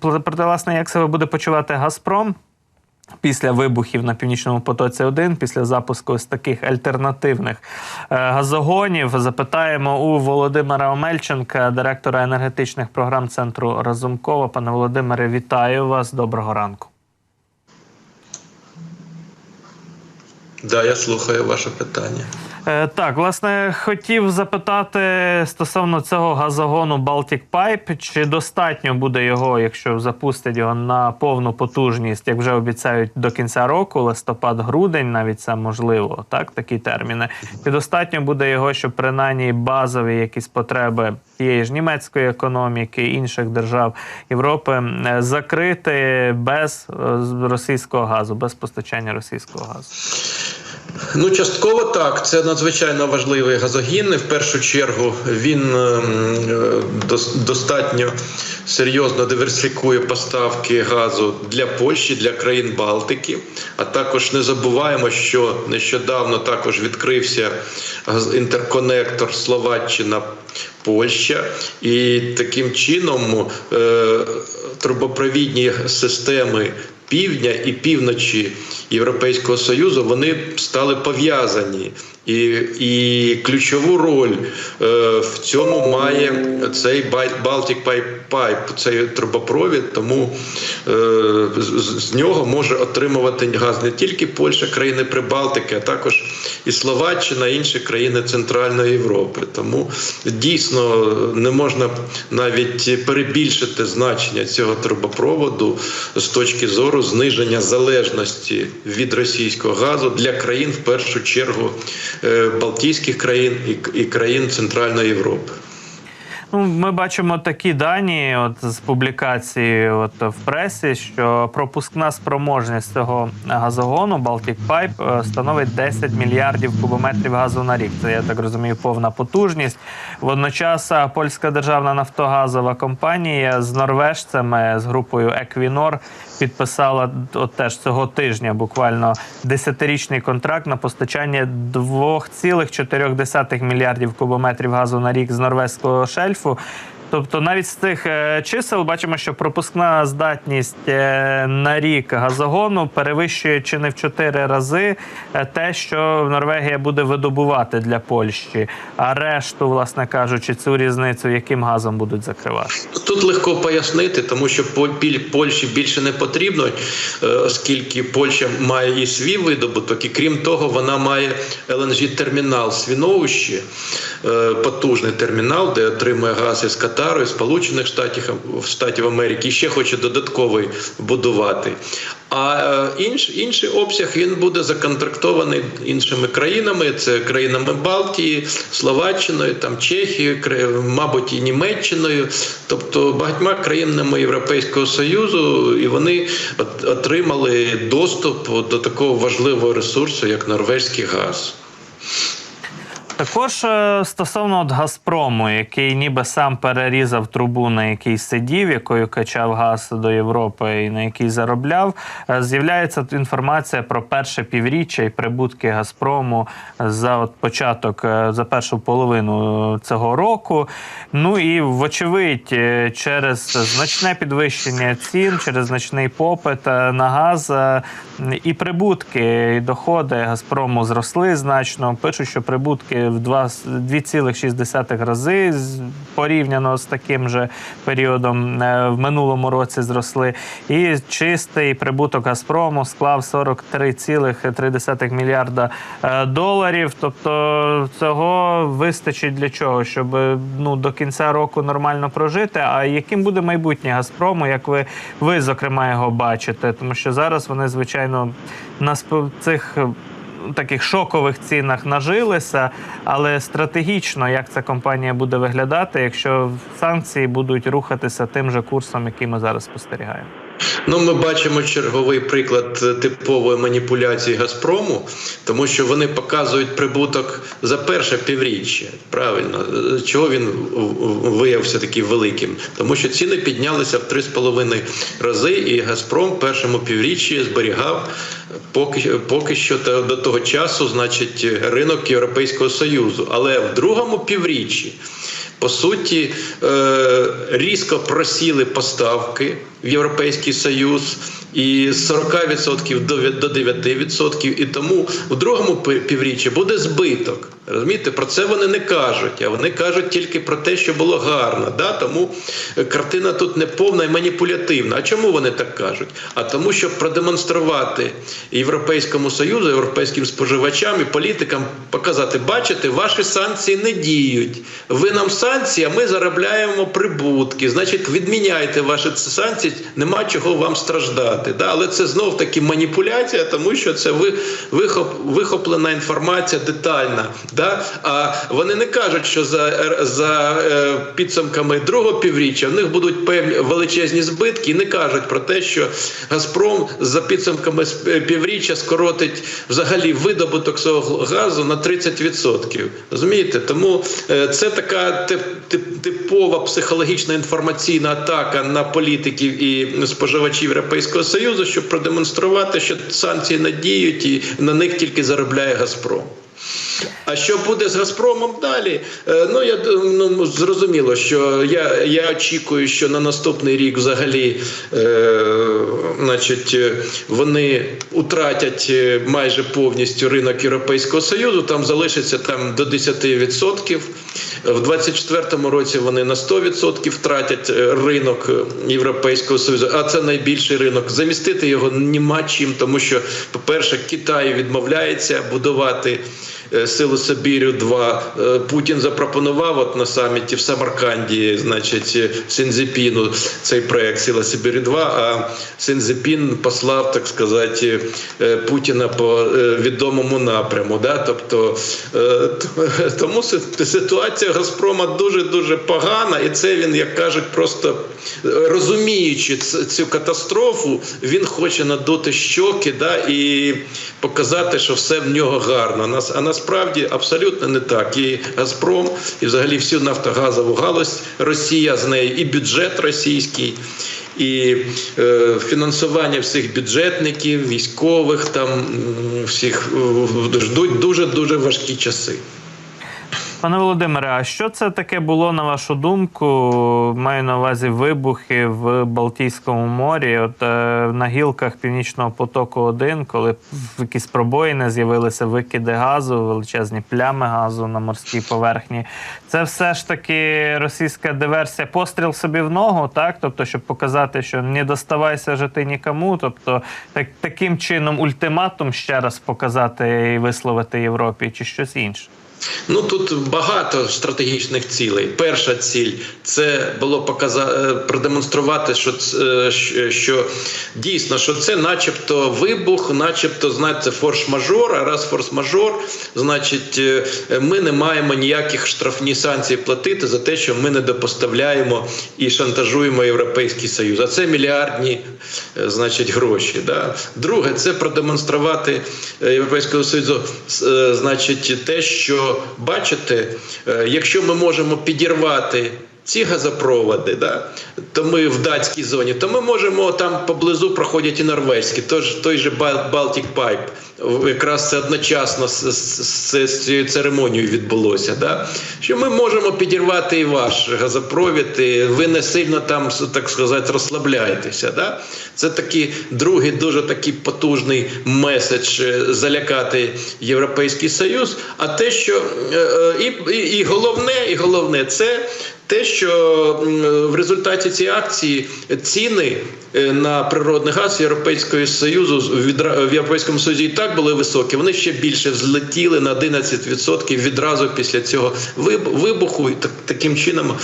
Проте, власне, як себе буде почувати Газпром? Після вибухів на північному потоці 1 після запуску з таких альтернативних е, газогонів, запитаємо у Володимира Омельченка, директора енергетичних програм центру Разумкова. Пане Володимире, вітаю вас. Доброго ранку. Да, я слухаю ваше питання. Е, Так, власне, хотів запитати стосовно цього газогону Baltic Pipe, чи достатньо буде його, якщо запустять його на повну потужність, як вже обіцяють до кінця року, листопад-грудень, навіть це можливо, так, такі терміни. Чи достатньо буде його, щоб принаймні базові якісь потреби тієї ж німецької економіки, інших держав Європи е, закрити без е, російського газу, без постачання російського газу? Ну, частково так. Це надзвичайно важливий газогін. В першу чергу він ем, е, дос- достатньо серйозно диверсифікує поставки газу для Польщі, для країн Балтики. А також не забуваємо, що нещодавно також відкрився інтерконектор Словаччина. Польща, і таким чином е, трубопровідні системи півдня і півночі Європейського Союзу вони стали пов'язані. І, і ключову роль е, в цьому має цей Baltic Pipe, цей трубопровід. Тому е, з, з нього може отримувати газ не тільки Польща, країни Прибалтики, а також і Словаччина, і інші країни Центральної Європи. Тому дійсно не можна навіть перебільшити значення цього трубопроводу з точки зору зниження залежності від російського газу для країн в першу чергу Балтійських країн і, і країн Центральної Європи. Ну, ми бачимо такі дані, от з публікації, от в пресі, що пропускна спроможність цього газогону Baltic Pipe е, становить 10 мільярдів кубометрів газу на рік. Це я так розумію, повна потужність. Водночас польська державна нафтогазова компанія з норвежцями з групою Equinor підписала от теж цього тижня буквально десятирічний контракт на постачання 2,4 мільярдів кубометрів газу на рік з норвезького шельфу. for. Тобто навіть з цих е, чисел бачимо, що пропускна здатність е, на рік газогону перевищує чи не в 4 рази е, те, що Норвегія буде видобувати для Польщі. А решту, власне кажучи, цю різницю яким газом будуть закривати? Тут легко пояснити, тому що Польщі більше не потрібно, оскільки Польща має і свій видобуток, і крім того, вона має ЛНЖ-термінал Свіновище, е, потужний термінал, де отримує газ із Катару, із Сполучених Штатів, Штатів Америки, і ще хоче додатковий будувати. А е, інш, інший обсяг він буде законтрактований іншими країнами. Це країнами Балтії, Словаччиною, там Чехією, мабуть, і Німеччиною, тобто багатьма країнами Європейського Союзу, і вони отримали доступ до такого важливого ресурсу, як норвезький газ. Також е, стосовно от Газпрому, який ніби сам перерізав трубу, на якій сидів, якою качав газ до Європи і на якій заробляв, е, з'являється інформація про перше півріччя і прибутки Газпрому за от початок е, за першу половину цього року. Ну і вочевидь, через значне підвищення цін, через значний попит на газ і прибутки, і доходи Газпрому зросли значно. Пишуть, що прибутки в два- 2,6 рази порівняно з таким же періодом е, в минулому році зросли. І чистий прибуток Газпрому склав 43,3 мільярда е, доларів. Тобто цього вистачить для чого? Щоб е, ну, до кінця року нормально прожити. А яким буде майбутнє Газпрому, як ви, ви зокрема його бачите? Тому що зараз вони, звичайно, на цих таких шокових цінах нажилися, але стратегічно як ця компанія буде виглядати, якщо санкції будуть рухатися тим же курсом, який ми зараз спостерігаємо. Ну, ми бачимо черговий приклад е, типової маніпуляції Газпрому, тому що вони показують прибуток за перше півріччя. Правильно, Е, чого він виявився таким великим? Тому що ціни піднялися в 3,5 рази, і Газпром в першому півріччі зберігав поки, поки що та- до того часу, значить, ринок Європейського Союзу. Але в другому півріччі по суті е, різко просіли поставки в Європейський Союз. І з 40% до ві- до 9%, і тому у другому півріччі буде збиток. Розумієте, про це вони не кажуть, а вони кажуть тільки про те, що було гарно. Да? Тому е, картина тут не повна і маніпулятивна. А чому вони так кажуть? А тому, щоб продемонструвати Європейському Союзу, європейським споживачам і політикам показати, бачите, ваші санкції не діють. Ви нам санкції, а ми заробляємо прибутки. Значить, відміняйте ваші санкції, нема чого вам страждати. Да? Але це знов таки маніпуляція, тому що це ви, вихоп, вихоплена інформація детальна. Да? А вони не кажуть, що за, за е, підсумками другого півріччя в них будуть певні величезні збитки, і не кажуть про те, що Газпром за підсумками е, півріччя скоротить взагалі видобуток свого газу на 30%. Розумієте? Тому е, це така тип- тип- типова психологічна інформаційна атака на політиків і споживачів Європейського Союзу, щоб продемонструвати, що санкції не діють і на них тільки заробляє Газпром. А що буде з Газпромом далі? Е, Ну я ну, зрозуміло, що я, я очікую, що на наступний рік взагалі, е, значить, е, вони втратять е, майже повністю ринок Європейського Союзу. Там залишиться там до 10%. В 24-му році вони на 100% втратять е, ринок е, Європейського Союзу, а це найбільший ринок. Замістити його нема чим, тому що, по-перше, Китай відмовляється будувати. Е, Силу Сибірю 2 Е, Путін запропонував от на саміті в Самарканді, значить, е, цей проект Сила Сибірю 2 А Синзепін послав, так сказати, Путіна по відомому напряму. Да? Тобто тому ситуація Газпрома дуже дуже погана, і це він, як кажуть, просто розуміючи цю катастрофу, він хоче надути щоки да, і показати, що все в нього гарно. А насправді абсолютно не так. І Газпром, і взагалі всю нафтогазову галузь Росія з нею, і бюджет російський. І е, фінансування всіх бюджетників, військових там всіх е, ждуть дуже дуже важкі часи. Пане Володимире, а що це таке було на вашу думку? Маю на увазі вибухи в Балтійському морі, от е, на гілках Північного потоку 1 коли якісь пробоїни з'явилися викиди газу, величезні плями газу на морській поверхні. Це все ж таки російська диверсія, постріл собі в ногу, так? Тобто, щоб показати, що не доставайся жити нікому. Тобто, так, таким чином ультиматум ще раз показати і висловити Європі, чи щось інше. Ну тут багато стратегічних цілей. Перша ціль це було показати продемонструвати, що е, що- дійсно що це, начебто, вибух, начебто, знаєте, форс-мажор. А раз форс-мажор, значить, е, ми не маємо ніяких штрафні санкції платити за те, що ми не допоставляємо і шантажуємо Європейський Союз. А це мільярдні, е, значить, гроші. Да? Друге, це продемонструвати е, Європейського Союзу, е, значить, те, що бачите, е, якщо ми можемо підірвати. Ці газопроводи, да, то ми в датській зоні, то ми можемо там поблизу проходять і норвезькі, тож той же Бал- Baltic Pipe. Якраз це одночасно з, з, з, з цією церемонією відбулося. Да? Що ми можемо підірвати і ваш газопровід, і ви не сильно там, так сказати, розслабляєтеся. Да? Це такий другий дуже такий потужний меседж е, залякати Європейський Союз. А те, що е, е, і, і, і головне, і головне, це те, що в результаті цієї акції ціни е, на природний газ Європейського Союзу в Європейському Союзі і так були високі. Вони ще більше взлетіли на 11% відразу після цього вибуху. І таким чином,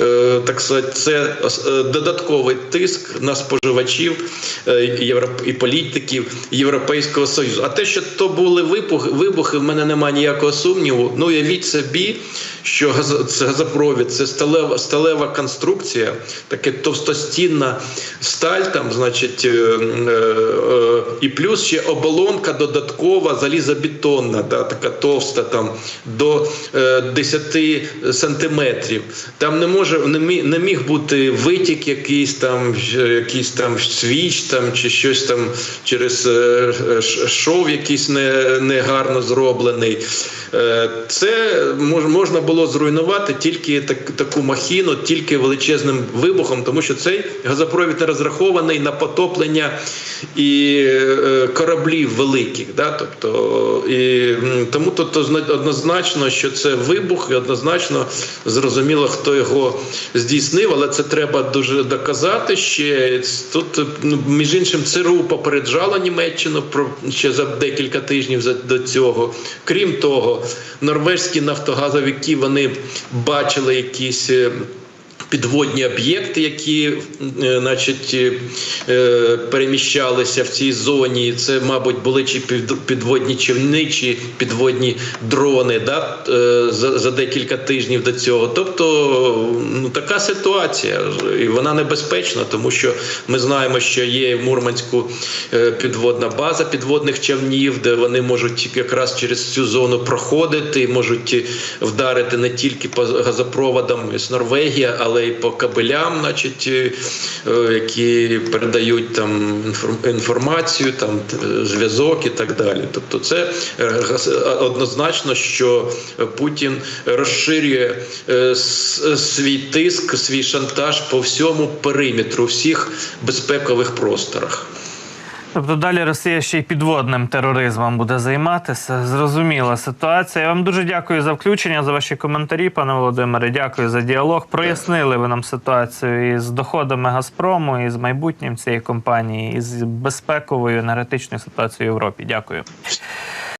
е, так сказати, це е, додатковий тиск на споживачів і політиків Європейського Союзу. А те, що то були вибухи, в мене немає ніякого сумніву. Ну уявіть собі, що це газопровід, це сталева, сталева конструкція, таке товстостінна сталь, там, значить, е, е, е, і плюс ще оболонка додаткова, залізобетонна, да, така товста, там до е, 10 сантиметрів. Там не може не міг, не бути витік якийсь там, якийсь там свіч там чи щось там через шов якийсь не, негарно зроблений. Е, Це мож- можна було було зруйнувати тільки так, таку махіну, тільки величезним вибухом, тому що цей газопровід не розрахований на потоплення і е, кораблів великих. Да? Тобто, і, тому то, то однозначно, що це вибух, і однозначно зрозуміло, хто його здійснив, але це треба дуже доказати. Ще тут, ну, між іншим, ЦРУ попереджало Німеччину про ще за декілька тижнів до цього. Крім того, норвежські нафтогазовики вони бачили якісь. Е, Підводні об'єкти, які, е, значить, е, переміщалися в цій зоні. Це, мабуть, були чи під- підводні човни, чи підводні дрони, да? е, за, декілька тижнів до цього. Тобто, ну така ситуація, і вона небезпечна, тому що ми знаємо, що є в Мурманську е, підводна база підводних човнів, де вони можуть якраз через цю зону проходити, можуть вдарити не тільки по газопроводам з Норвегії, але й по кабелям, значить, е, е, які передають там інформ- інформацію, там зв'язок і так далі. Тобто, це е, однозначно, що Путін розширює свій тиск, свій шантаж по всьому периметру, всіх безпекових просторах. Тобто далі Росія ще й підводним тероризмом буде займатися. Зрозуміла ситуація. Я вам дуже дякую за включення, за ваші коментарі, пане Володимире. Дякую за діалог. Прояснили ви нам ситуацію із доходами Газпрому, і з майбутнім цієї компанії, і з безпековою енергетичною ситуацією в Європі. Дякую.